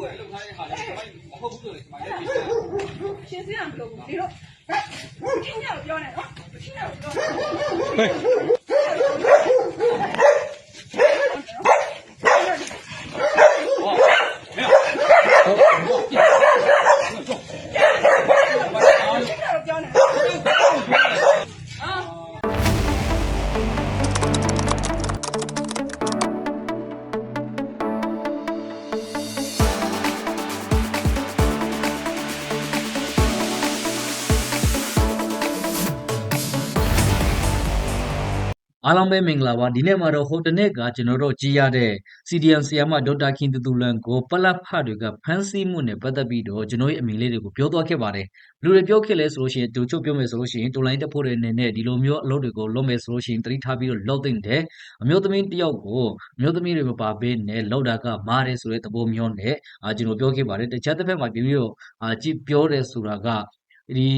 ကိုယ်လောက်ထားတဲ့ဟာလည်းကျွန်မမဟုတ်ဘူးဆိုရင်ကျွန်မလည်းရှင်းစရမလို့ဒီတော့ချင်းညောက်ပြောနေနော်ချင်းညောက်ပြောနေ အားလုံးပဲမင်္ဂလာပါဒီနေ့မှာတော့ဟိုတနေ့ကကျွန်တော်တို့ကြည်ရတဲ့ CDM ဆီယာမဒေါက်တာခင်တူတူလန်ကိုပလက်ဖတ်တွေကဖမ်းဆီးမှုနဲ့ပတ်သက်ပြီးတော့ကျွန်တော်ရဲ့အမိလေးတွေကိုပြောသွားခဲ့ပါတယ်ဘယ်လူတွေပြောခဲ့လဲဆိုလို့ရှိရင်တူချုပ်ပြောမယ်ဆိုလို့ရှိရင်တူလိုင်းတက်ဖို့တွေအနေနဲ့ဒီလိုမျိုးအလုပ်တွေကိုလုပ်မယ်ဆိုလို့ရှိရင်တတိထားပြီးတော့လုပ်သိမ့်တယ်အမျိုးသမီးတစ်ယောက်ကိုအမျိုးသမီးတွေမပါဘဲနဲ့လောက်တာကမားတယ်ဆိုတဲ့သဘောမျိုးနဲ့အာကျွန်တော်ပြောခဲ့ပါတယ်တခြားတစ်ဖက်မှာပြီးပြီးတော့အာကြည့်ပြောတယ်ဆိုတာက ဒီ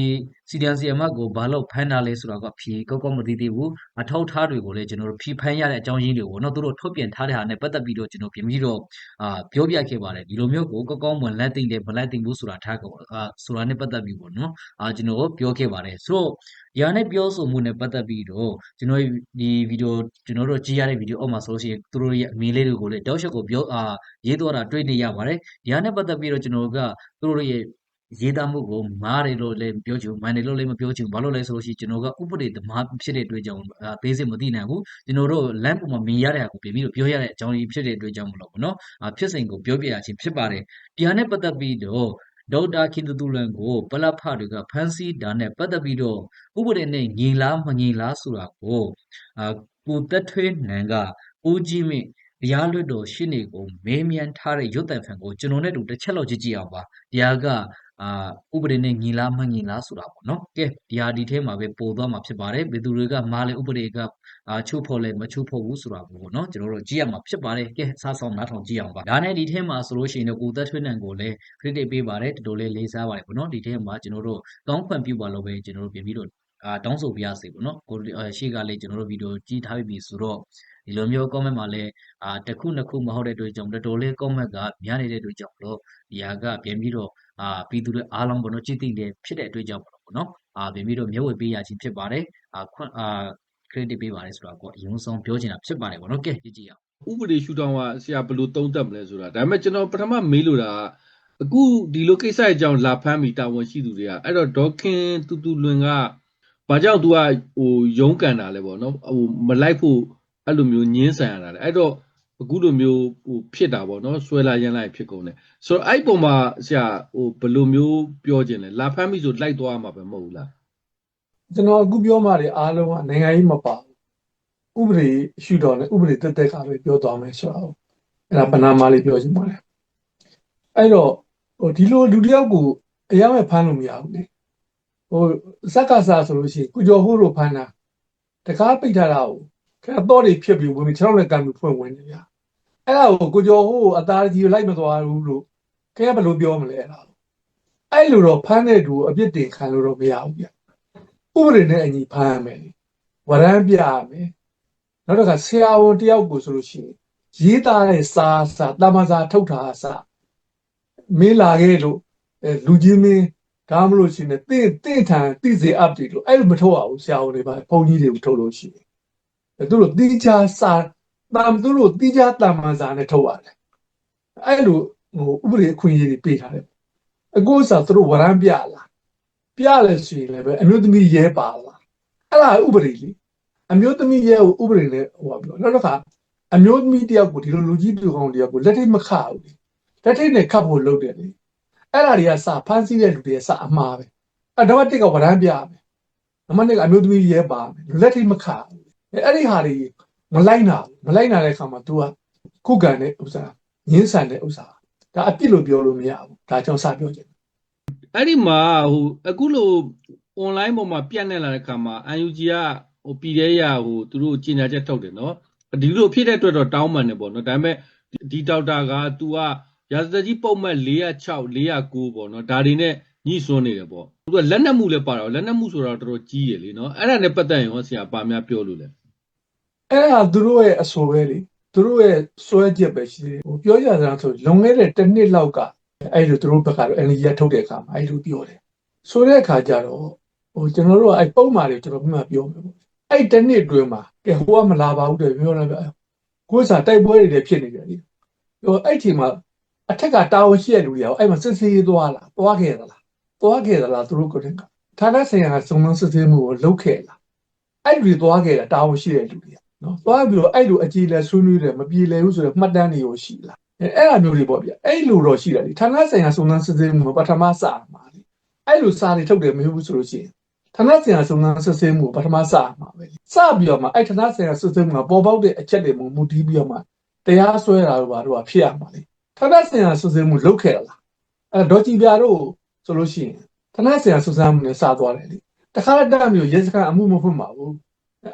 စီဒီအန်စီအမတ်ကိုဘာလို့ဖမ်းတာလဲဆိုတာကဖြေကောက်ကောက်မသိသေးဘူးအထောက်ထားတွေကိုလည်းကျွန်တော်တို့ဖြေဖမ်းရတဲ့အကြောင်းရင်းတွေကိုတော့သူတို့ထုတ်ပြန်ထားတဲ့ဟာနဲ့ပတ်သက်ပြီးတော့ကျွန်တော်ပြင်ပြီးတော့အာပြောပြခဲ့ပါတယ်ဒီလိုမျိုးကိုကောက်ကောက်မွန်လက်သိမ့်တယ်မလက်သိမ့်ဘူးဆိုတာထားကောအာဆိုတာနဲ့ပတ်သက်ပြီးပေါ့နော်အာကျွန်တော်ပြောခဲ့ပါတယ်ဆိုတော့ရာနဲ့ပြောဆိုမှုနဲ့ပတ်သက်ပြီးတော့ကျွန်တော်ဒီဗီဒီယိုကျွန်တော်တို့ကြည့်ရတဲ့ဗီဒီယိုအောက်မှာဆိုလို့ရှိရင်သူတို့ရဲ့အမီလေးတွေကိုလည်းတောက်ချက်ကိုပြောအာရေးသွားတာတွေ့နေရပါတယ်ဒီဟာနဲ့ပတ်သက်ပြီးတော့ကျွန်တော်ကသူတို့ရဲ့ ရေးသားမှုကိုမားတယ်လို့လည်းပြောချင်ဘူးမန်တယ်လို့လည်းမပြောချင်ဘူးဘာလို့လဲဆိုလို့ရှိရင်ကျွန်တော်ကဥပဒေသမားဖြစ်တဲ့အတွက်ကြောင့်အဲဘေးစစ်မသိနိုင်ဘူးကျွန်တော်တို့လမ်းပေါ်မှာမြင်ရတဲ့ဟာကိုပြင်ပြီးတော့ပြောရတဲ့အကြောင်းရင်းဖြစ်တဲ့အတွက်ကြောင့်မလို့ပေါ့နော်အာဖြစ်စဉ်ကိုပြောပြရခြင်းဖြစ်ပါတယ်ဒီဟာနဲ့ပတ်သက်ပြီးတော့ဒေါက်တာခင်တူတူလန်ကိုပလဖတွေကဖန်စီတာနဲ့ပတ်သက်ပြီးတော့ဥပဒေနဲ့ညီလားမညီလားဆိုတာကိုအာကိုတက်ထွေးနန်ကဦးကြီးမြင့်တရားလွတ်တော်ရှင်းနေကိုမေးမြန်းထားတဲ့ရွတ်တန်ဖန်ကိုကျွန်တော်နဲ့တူတစ်ချက်လောက်ကြည့်ကြည့်အောင်ပါတရားက အာဥပဒေနဲ့ညီလားမညီလားဆိုတာပေါ့နော်ကဲဒီဟာဒီထဲမှာပဲပို့သွားမှာဖြစ်ပါတယ်ဘယ်သူတွေကမားလဲဥပဒေကအာချိုးဖော်လဲမချိုးဖော်ဘူးဆိုတာပေါ့နော်ကျွန်တော်တို့ကြည့်ရမှာဖြစ်ပါတယ်ကဲစားဆောင်နားထောင်ကြည့်အောင်ပါဒါနဲ့ဒီထဲမှာဆိုလို့ရှိရင်တော့ကိုသက်ထွေးနံကိုလည်း credit ပေးပါတယ်တော်တော်လေးလေးစားပါတယ်ပေါ့နော်ဒီထဲမှာကျွန်တော်တို့ကောင်းခွင့်ပြုပါလို့ပဲကျွန်တော်တို့ပြင်ပြီးတော့အာတောင်းဆိုပြရစီပေါ့နော်ကိုရှေ့ကလည်းကျွန်တော်တို့ဗီဒီယိုကြည့်ထားပြီဆိုတော့ဒီလိုမျိုး comment မှာလည်းအာတစ်ခုနှစ်ခုမဟုတ်တဲ့အတွက်ကြောင့်တော်တော်လေး comment ကများနေတဲ့အတွက်ကြောင့်တော့ဒီဟာကပြင်ပြီးတော့ အာပြည်သူတွေအားလုံးပေါ့နော်ကြည်သိတယ်ဖြစ်တဲ့အတွက်ကြောင့်ပေါ့နော်အာပြင်ပြီးတော့မျက်ဝေပေးရခြင်းဖြစ်ပါတယ်အာခွင့်အာ credit ပေးပါတယ်ဆိုတာကိုအရင်ဆုံးပြောချင်တာဖြစ်ပါတယ်ပေါ့နော်ကဲကြည့်ကြည့်အောင်ဥပဒေရှုထောင့်ကဆရာဘယ်လိုသုံးသပ်မလဲဆိုတာဒါပေမဲ့ကျွန်တော်ပထမမေးလို့တာကအခုဒီလိုကိစ္စအကြောင်းလာဖမ်းပြီးတာဝန်ရှိသူတွေကအဲ့တော့ဒေါခင်တူတူလွင်ကဘာကြောင့် तू ကဟိုရုံးကန်တာလဲပေါ့နော်ဟိုမလိုက်ဖို့အဲ့လိုမျိုးညင်းဆန်ရတာလေအဲ့တော့ အခုလိုမျိုးဟိုဖြစ်တာပေါ့နော်ဆွဲလာရမ်းလိုက်ဖြစ်ကုန်တယ်ဆိုတော့အဲ့ပုံမှာဆရာဟိုဘယ်လိုမျိုးပြောခြင်းလဲလာဖမ်းပြီးဆိုလိုက်သွားမှာပဲမဟုတ်ဘူးလားကျွန်တော်အခုပြောမှတွေအားလုံးကနိုင်ငံရေးမပါဘူးဥပဒေရှုတော်နဲ့ဥပဒေတက်တက်ကပဲပြောသွားမယ်ဆိုတော့အဲ့ဒါပနာမလေးပြောချင်ပါတယ်အဲ့တော့ဟိုဒီလိုလူတစ်ယောက်ကိုအရမဲ့ဖမ်းလို့မရဘူးလေဟိုစက္ကစားဆိုလို့ရှိရင်ကုကျော်ဟိုးလို့ဖမ်းတာတကားပိတ်ထားတာကို ခဲတော့တွေဖြစ်ပြီးဝင်ပြီးကျွန်တော်လည်းကံပြီးဖွင့်ဝင်နေဗျာအဲ့ဒါကိုကုကျော်ဟိုးကိုအသားကြီးကိုလိုက်မသွားဘူးလို့ခဲဘယ်လိုပြောမလဲအဲ့ဒါအဲ့လိုတော့ဖမ်းတဲ့သူကိုအပြစ်တင်ခံလို့တော့မရဘူးဗျဥပဒေနဲ့အညီဖမ်းရမယ်လေဝရမ်းပြရမယ်နောက်တစ်ခါဆရာဝန်တယောက်ကိုဆိုလို့ရှိရင်ရေးသားတဲ့စာစာတမစာထုတ်တာအစာမင်းလာခဲ့လို့အဲလူကြီးမင်းဒါမှမလို့ရှိရင်တင့်တင့်ထန်တိစေ update လို့အဲ့လိုမထုတ်ရဘူးဆရာဝန်တွေပါဘုန်းကြီးတွေကိုထုတ်လို့ရှိရင်အဲ သူတို့တိကျစာတမ်သူတို့တိကျတမစာနဲ့ထုတ်ရတယ်အဲ့လိုဟိုဥပဒေအခွင့်အရေးတွေပေးထားတယ်အခုစာသူတို့ဝရမ်းပြလာပြလဲဆိုရင်လည်းပဲအမျိုးသမီးရဲပါလားအဲ့ဒါဥပဒေလေအမျိုးသမီးရဲကိုဥပဒေနဲ့ဟိုပါပြောနောက်တစ်ခါအမျိုးသမီးတယောက်ကိုဒီလိုလူကြီးတူကောင်တယောက်ကိုလက်ထိတ်မခဘူးလေလက်ထိတ်နဲ့ခတ်ဖို့လုပ်တယ်လေအဲ့ဒါတွေကစဖမ်းဆီးတဲ့လူတွေစအမှားပဲအဲ့တော့တစ်ကဝရမ်းပြမယ်နံပါတ်1ကအမျိုးသမီးရဲပါမယ်လက်ထိတ်မခဘူး အဲ့အဲ့ဒီဟာတွေမလိုက်နာဘူးမလိုက်နာတဲ့အခါမှာ तू ကခုခံတဲ့ဥစ္စာငင်းဆန်တဲ့ဥစ္စာဒါအပြစ်လို့ပြောလို့မရဘူးဒါကြောင့်စပြောချင်တယ်အဲ့ဒီမှာဟိုအခုလို online ပေါ်မှာပြန့်နေလာတဲ့ခါမှာ UNG ကဟိုပြည်သေးရဟိုသူတို့ကြီးညာချက်ထုတ်တယ်နော်ဒီလိုဖြစ်တဲ့အတွက်တော့တောင်းပန်တယ်ပေါ့နော်ဒါပေမဲ့ဒီဒေါက်တာက तू ကရာဇသက်ကြီးပုံမှန်406 409ပေါ့နော်ဒါတွေနဲ့ညှိစွန်းနေတယ်ပေါ့သူကလက်နက်မှုလည်းပါတော့လက်နက်မှုဆိုတော့တော်တော်ကြီးရလေနော်အဲ့ဒါနဲ့ပတ်သက်ရင်ဟောဆရာပါများပြောလို့လဲ အဲ့ဒါသူတို့ရဲ့အဆိုပဲလေသူတို့ရဲ့စွဲချက်ပဲရှိသေးတယ်ဟိုပြောကြတာဆိုလွန်ခဲ့တဲ့တစ်နှစ်လောက်ကအဲ့လိုသူတို့ဘက်ကတော့ energy ထုတ်တဲ့အခါမှာအဲ့လိုပြောတယ်ဆိုတဲ့အခါကျတော့ဟိုကျွန်တော်တို့ကအဲ့ပုံမှန်တွေကျွန်တော်ပြမှပြောမယ်ပေါ့အဲ့တစ်နှစ်အတွင်းမှာကဲဟိုကမလာပါဘူးတဲ့ပြောတယ်ဗျကိုယ်စားတိုက်ပွဲတွေလည်းဖြစ်နေတယ်လေဟိုအဲ့ဒီမှာအထက်ကတာဝန်ရှိတဲ့လူတွေရောအဲ့မှာစစ်စေးသွားလားသွားခဲ့သလားသွားခဲ့သလားသူတို့ကိုယ်တိုင်ကဌာနဆိုင်ရာကစုံစမ်းစစ်ဆေးမှုကိုလုပ်ခဲ့လားအဲ့လူတွေသွားခဲ့တာတာဝန်ရှိတဲ့လူတွေက နော်သွားပြီးတော့အဲ့လိုအကြည်လဲဆွေးနွေးတယ်မပြေလဲဘူးဆိုတော့မှတ်တမ်းတွေရောရှိလားအဲအဲ့အမျိုးတွေပေါ့ဗျအဲ့လိုတော့ရှိတယ်လေဌာနဆိုင်ရာစုံစမ်းစစ်ဆေးမှုပထမစမှာလေအဲ့လိုစာတွေထုတ်တယ်မဟုတ်ဘူးဆိုလို့ရှိရင်ဌာနဆိုင်ရာစုံစမ်းစစ်ဆေးမှုပထမစမှာပဲလေစပြီးတော့မှအဲ့ဌာနဆိုင်ရာစစ်ဆေးမှုကပေါ်ပေါက်တဲ့အချက်တွေမှမူတည်ပြီးတော့မှတရားစွဲတာတို့ဘာတို့ကဖြစ်ရမှာလေဌာနဆိုင်ရာစစ်ဆေးမှုလုပ်ခဲ့လားအဲ့ဒေါ်ကြည်ပြာတို့ဆိုလို့ရှိရင်ဌာနဆိုင်ရာစုံစမ်းမှုနဲ့စသွားတယ်လေတခါတည်းမျိုးရဲစခန်းအမှုမဖွင့်ပါဘူး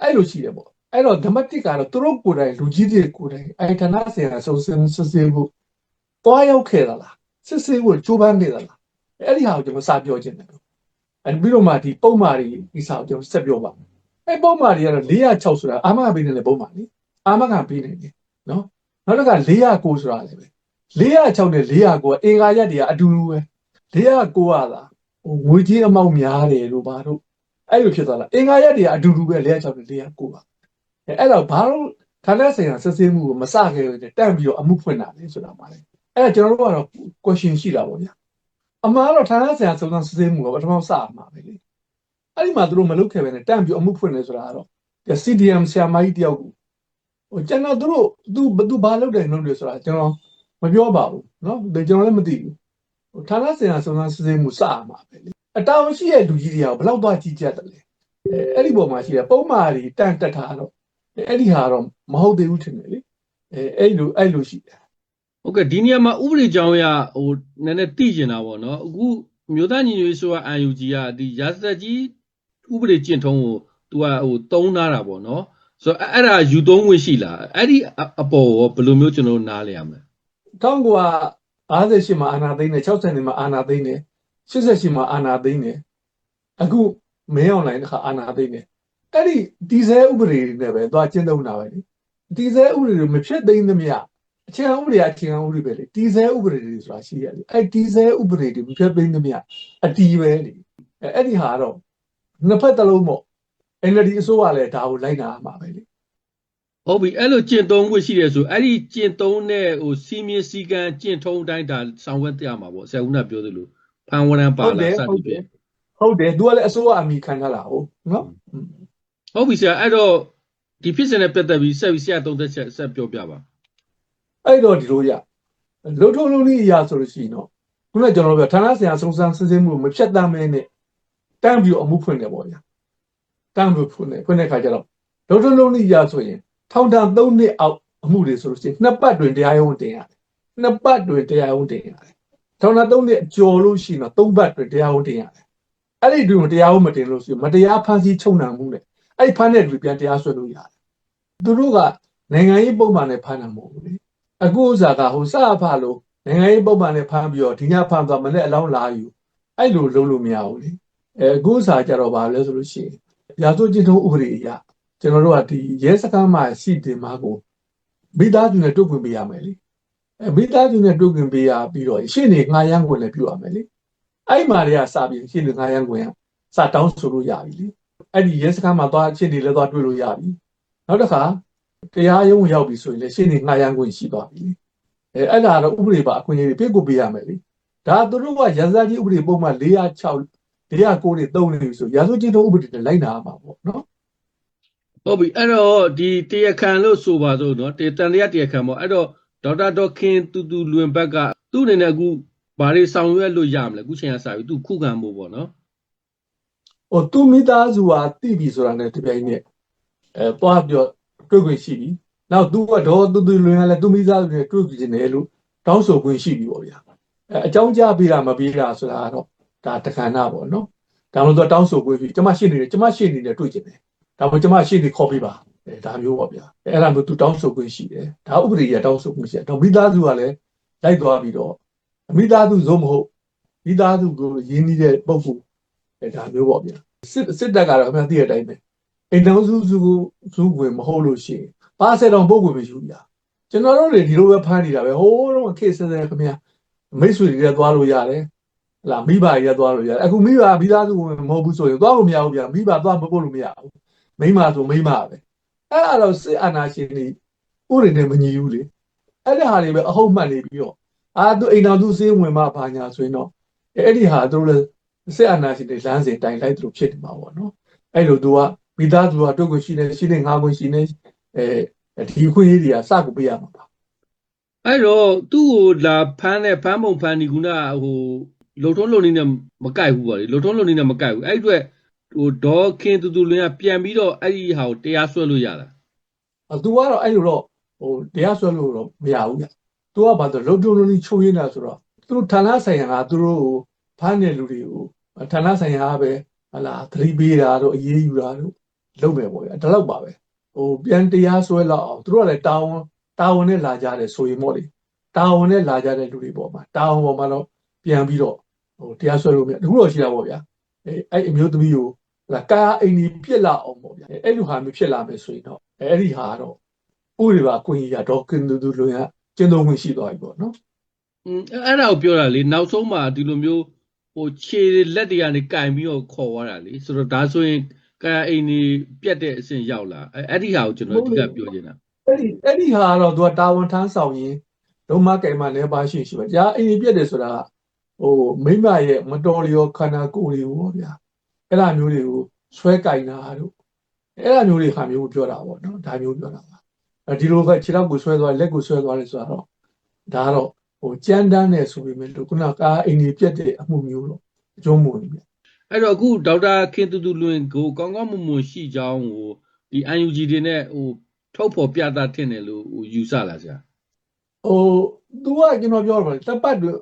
အဲ့လိုရှိတယ်ပေါ့ အဲ့တော့ဓမ္မတိကတော့သူတို့ကိုယ်တိုင်လူကြီးတွေကိုယ်တိုင်အဲ့ဌာနဆိုင်ရာစုံစမ်းစစ်ဆေးဖို့တွားရောက်ခဲ့သလားစစ်ဆေးဖို့ကြိုးပမ်းနေသလားအဲ့ဒီဟာကိုကျွန်တော်စပြောခြင်းတယ်အဲ့ပြီးတော့မှဒီပုံမာတွေဒီစာကိုကျွန်တော်ဆက်ပြောပါမယ်အဲ့ပုံမာတွေကတော့406ဆိုတာအာမခံပေးနေတယ်ပုံမာလေအာမခံပေးနေတယ်နော်နောက်တစ်ခါ409ဆိုတာလည်းပဲ406နဲ့409ကအင်္ဂါရက်တွေကအတူတူပဲ409ကသာဟိုငွေကြီးအမောက်များတယ်လို့ဘာလို့အဲ့လိုဖြစ်သွားလားအင်္ဂါရက်တွေကအတူတူပဲ406နဲ့409က အဲအဲ့တော့ဘာလို့ဌာနဆိုင်ရာစစ်ဆေးမှုကိုမစခဲ့ဘူးတန့်ပြီးတော့အမှုဖွင့်တာလဲဆိုတာပါလေအဲ့ဒါကျွန်တော်တို့ကတော့ question ရှိတာပေါ့ဗျာအမှားတော့ဌာနဆိုင်ရာစုံစမ်းစစ်ဆေးမှုကပထမစရမှာပဲလေအဲ့ဒီမှာသူတို့မလုပ်ခဲ့ပဲနဲ့တန့်ပြီးအမှုဖွင့်နေဆိုတာကတော့ CDM ဆရာမကြီးတယောက်ကိုဟိုကျွန်တော်သူတို့သူဘသူဘာလုပ်တယ်လုပ်တယ်ဆိုတာကျွန်တော်မပြောပါဘူးเนาะကျွန်တော်လည်းမသိဘူးဟိုဌာနဆိုင်ရာစုံစမ်းစစ်ဆေးမှုစရမှာပဲလေအတောင်ရှိတဲ့လူကြီးတွေကဘယ်လောက်သွားကြီးကြက်တယ်လဲအဲအဲ့ဒီပုံမှာရှိတယ်ပုံမာတွေတန့်တက်တာတော့ အဲ့ဒီဟာတော့မဟုတ်သေးဘူးထင်တယ်လေအဲအဲ့လိုအဲ့လိုရှိတယ်ဟုတ်ကဲ့ဒီနေရာမှာဥပဒေကြောင်းအရဟိုနည်းနည်းသိကျင်တာပေါ့နော်အခုမြို့သားညီညွတ်ရေးဆိုရ UNG ကဒီရာဇသက်ကြီးဥပဒေကျင့်ထုံးကို तू ကဟိုတုံးထားတာပေါ့နော်ဆိုတော့အဲ့အဲ့ဒါယူသုံးဝင်ရှိလားအဲ့ဒီအအပေါ်ရောဘယ်လိုမျိုးကျွန်တော်တို့နားလဲရမလဲတောင်းကွာ58မှာအာနာသိန်းနဲ့60နှစ်မှာအာနာသိန်းနဲ့88မှာအာနာသိန်းနဲ့အခုမင်းအွန်လိုင်းတစ်ခါအာနာသိန်းနဲ့ အဲ့ဒီဒီဇယ်ဥပဒေတွေနဲ့ပဲသွားကျင့်သုံးတာပဲလေဒီဇယ်ဥပဒေတွေမဖြစ်သိမ်းသမျှအခြေခံဥပဒေကအခြေခံဥပဒေပဲလေဒီဇယ်ဥပဒေတွေဆိုတာရှိရတယ်အဲ့ဒီဇယ်ဥပဒေတွေမဖြစ်သိမ်းသမျှအတီးပဲလေအဲ့အဲ့ဒီဟာတော့နှစ်ဖက်တစ်လုံးပေါ့ NLD အစိုးရလည်းဒါကိုလိုက်နာရမှာပဲလေဟုတ်ပြီအဲ့လိုကျင့်သုံးခွင့်ရှိတယ်ဆိုအဲ့ဒီကျင့်သုံးတဲ့ဟိုစီမင်းစည်းကမ်းကျင့်ထုံးအတိုင်းဒါဆောင်ရွက်ရမှာပေါ့ဆရာဦးကပြောသလိုဖန်ဝရံပါဟုတ်တလာယ်စဟုသည်တ်တဖြယ်င့်ဟုတ်တယ်သူကလည်းအစိုးရအမိခံထားတာဟုတ်နော် ဟုတ်ပြီဆရာအဲ့တော့ဒီဖြစ်စဉ်နဲ့ပတ်သက်ပြီးဆက်ပြီးဆရာသုံးသက်ချက်ဆက်ပြောပြပါအဲ့တော့ဒီလိုရလုံထုံးလုံးလေးအရာဆိုလို့ရှိရင်တော့ခုနကကျွန်တော်ပြောဌာနဆိုင်ရာစုံစမ်းစစ်ဆေးမှုမဖြတ်တမ်းမဲနဲ့တန်းပြီးအမှုဖွင့်တယ်ပေါ့ဗျာတန်းပြီးဖွင့်တယ်ဖွင့်တဲ့ခါကျတော့လုံထုံးလုံးလေးအရာဆိုရင်ထောင်ဒဏ်3နှစ်အောက်အမှုတွေဆိုလို့ရှိရင်နှစ်ပတ်တွင်တရားရုံးတင်ရတယ်နှစ်ပတ်တွင်တရားရုံးတင်ရတယ်ထောင်ဒဏ်3နှစ်ကျော်လို့ရှိရင်တော့3ပတ်တွင်တရားရုံးတင်ရတယ်အဲ့ဒီတွင်တရားရုံးမတင်လို့ရှိရင်မတရားဖန်ဆီးချုပ်နှံမှုနဲ့ အဲ့ဒီဖန်တဲ့လူပြန်တရားစွဲလို့ရတယ်သူတို့ကနိုင်ငံရေးပုံမှန်နဲ့ဖမ်းတာမဟုတ်ဘူးလေအခုဥစားကဟိုစအဖလို့နိုင်ငံရေးပုံမှန်နဲ့ဖမ်းပြီးတော့ဒီညဖမ်းသွားမနဲ့အလောင်းလာယူအဲ့လိုလုံးလို့မရဘူးလေအဲအခုဥစားကြတော့ဗာလဲဆိုလို့ရှိရင်ရာဇဝတ်ကျင့်ထုံးဥပဒေအရကျွန်တော်တို့ကဒီရဲစခန်းမှာရှိတယ်မှာကိုမိသားစုနဲ့တွေ့ခွင့်ပေးရမယ်လေအဲမိသားစုနဲ့တွေ့ခွင့်ပေးရပြီးတော့ရှင်းနေငှားရမ်းခွင့်လည်းပြုရမယ်လေအဲ့မှာတွေကစပြီးရှင်းနေငှားရမ်းခွင့်ကစတောင်းဆိုလို့ရပြီလေ အဲ့ဒီရဲစခန်းမှာသွားရှင်းနေလည်းသွားတွေ့လို့ရပြီနောက်တစ်ခါတရားရုံးရောက်ပြီဆိုရင်လည်းရှင်းနေငှားရမ်းခွင့်ရှိသွားပြီလေအဲအဲ့ဒါတော့ဥပဒေပါအခွင့်အရေးတွေပေးကိုပေးရမယ်လေဒါသူတို့ကရာဇာကြီးဥပဒေပုံမှန်406 409တွေတုံးနေပြီဆိုရာဇဝတ်ကျင့်ထုံးဥပဒေတွေလိုက်နာရမှာပေါ့နော်ဟုတ်ပြီအဲ့တော့ဒီတရားခံလို့ဆိုပါစို့နော်တေတန်တရားတရားခံပေါ့အဲ့တော့ဒေါက်တာဒေါက်ခင်တူတူလွင်ဘက်ကသူ့အနေနဲ့အခုဘာတွေဆောင်ရွက်လို့ရမလဲအခုချိန်ကစပြီသူခုခံဖို့ပေါ့နော် ဟိုသူမိသားစုဟာတိပြီဆိုတာနဲ့တပြိုင်နက်အဲတွားပြောတွေ့ခွင့်ရှိပြီနောက်သူကတော့သူသူလွင်ကလည်းသူမိသားစုနဲ့တွေ့ကြည့်နေလို့တောင်းဆိုခွင့်ရှိပြီပေါ့ဗျာအဲအကြောင်းကြားပေးတာမပေးတာဆိုတာကတော့ဒါတခဏပေါ့နော်ဒါမှမဟုတ်တောင်းဆိုခွင့်ရှိကျမရှိနေတယ်ကျမရှိနေတယ်တွေ့ကြည့်တယ်ဒါမှမဟုတ်ကျမရှိနေခေါ်ပေးပါအဲဒါမျိုးပေါ့ဗျာအဲအဲ့ဒါမျိုးသူတောင်းဆိုခွင့်ရှိတယ်ဒါဥပဒေရတောင်းဆိုခွင့်ရှိတယ်တော့မိသားစုကလည်းလိုက်သွားပြီးတော့မိသားစုဇုံမဟုတ်မိသားစုကိုရင်းနှီးတဲ့ပုံကူ အဲဒါမျိုးပေါ့ဗျာစစ်စစ်တပ်ကတော့အမှန်တည်းတဲ့အတိုင်းပဲအိမ်တော်စုစုစုဝင်မဟုတ်လို့ရှိရင်ပါဆယ်တော်ပုဂ္ဂိုလ်မရှိဘူးဗျာကျွန်တော်တို့တွေဒီလိုပဲဖမ်းနေတာပဲဟိုးတော့ခေတ်စဲစဲခင်ဗျာမိတ်ဆွေတွေကသွားလို့ရတယ်ဟလာမိဘတွေကသွားလို့ရတယ်အခုမိဘမိသားစုဝင်မဟုတ်ဘူးဆိုရင်သွားလို့မရဘူးဗျာမိဘသွားမပို့လို့မရဘူးမိမဆိုမိမပဲအဲ့ဒါတော့စစ်အာဏာရှင်တွေဥရိနဲ့မညီဘူးလေအဲ့ဒီဟာတွေပဲအဟုတ်မှတ်နေပြီးတော့အာသူအိမ်တော်သူစေးဝင်မှဘာညာဆိုရင်တော့အဲ့ဒီဟာသူတို့လည်း စစ်အာဏာရှင်တွေလမ်းစဉ်တိုင်လိုက်သူတို့ဖြစ်နေမှာပေါ့နော်အဲ့လိုသူကမိသားစုကတွက်ကိုရှိနေရှိနေငါးကိုရှိနေအဲဒီခွင့်ရေးတွေကစကူပေးရမှာပါအဲ့တော့သူ့ကိုလာဖမ်းတဲ့ဖမ်းပုံဖမ်းဒီကုနာဟိုလုံထုံးလုံနေနဲ့မကိုက်ဘူးပေါ့လေလုံထုံးလုံနေနဲ့မကိုက်ဘူးအဲ့ဒီအတွက်ဟိုဒေါ်ခင်တူတူလင်းကပြန်ပြီးတော့အဲ့ဒီဟာကိုတရားစွဲလို့ရတာ။သူကတော့အဲ့လိုတော့ဟိုတရားစွဲလို့တော့မရဘူးဗျ။ तू ကဘာလို့လုံတုံလုံးကြီးချိုးရင်းတာဆိုတော့သူတို့ဌာနဆိုင်ရာကသူတို့ကိုဖမ်းတဲ့လူတွေကို ဌာနဆိုင်ရာကပဲဟလာသတိပေးတာတို့အရေးယူတာတို့လုပ်မယ်ပေါ့ဗျာ။ဒါတော့ပါပဲ။ဟိုပြန်တရားစွဲလောက်အောင်သူတို့ကလည်းတာဝန်တာဝန်နဲ့လာကြတယ်ဆိုရင်ပေါ့လေ။တာဝန်နဲ့လာကြတဲ့လူတွေပေါ့မှာတာဝန်ပေါ်မှာတော့ပြန်ပြီးတော့ဟိုတရားစွဲလို့မရဘူးတော့ရှိတာပေါ့ဗျာ။အဲအဲ့အမျိုးသမီးကိုဟလာကာအိမ်ကြီးပြစ်လာအောင်ပေါ့ဗျာ။အဲ့လိုဟာမျိုးဖြစ်လာမယ်ဆိုရင်တော့အဲ့ဒီဟာကတော့ဥပဒေပါအခွင့်အရေးရတော့ကင်းတူတူလွန်ရကျင်းသုံးခွင့်ရှိသွားပြီပေါ့နော်อืมအဲ့ဒါကိုပြောတာလေနောက်ဆုံးမှာဒီလိုမျိုး ဟိုခြေလက်တွေကနေကင်ပြီးတော့ခေါ်သွားတာလေဆိုတော့ဒါဆိုရင်ကာအိမ်ကြီးပြတ်တဲ့အဆင့်ရောက်လာအဲ့အဲ့ဒီဟာကိုကျွန်တော်အဓိကပြောချင်တာအဲ့ဒီအဲ့ဒီဟာကတော့သူကတာဝန်ထမ်းဆောင်ရင်ဒုမကဲမှာလည်းပါရှိရှိပါကြာအိမ်ကြီးပြက်တယ်ဆိုတာဟိုမိမရဲ့မတော်လျောခန္ဓာကိုယ်တွေကိုပေါ့ဗျာအဲ့လိုမျိုးတွေကိုဆွဲကင်တာတို့အဲ့လိုမျိုးတွေဟာမျိုးပြောတာပေါ့နော်ဒါမျိုးပြောတာပါအဲဒီလိုကခြေထောက်ကိုဆွဲသွားလက်ကိုဆွဲသွားတယ်ဆိုတော့ဒါကတော့ ဟိုကြမ်းတမ်းနေဆိုပေမဲ့လို့ခုနကအိမ်ကြီးပြက်တဲ့အမှုမျိုးတော့အကျုံးမဝင်ဘူးအဲ့တော့အခုဒေါက်တာခင်တူတူလွင်ကိုကောင်းကောင်းမွန်မွန်ရှိကြောင်းကိုဒီ UNG တွေနဲ့ဟိုထုတ်ဖော်ပြတာထင်တယ်လို့ဟိုယူဆလာဆရာဟို तू ကကျွန်တော်ပြောတော့တစ်ပတ်တွင်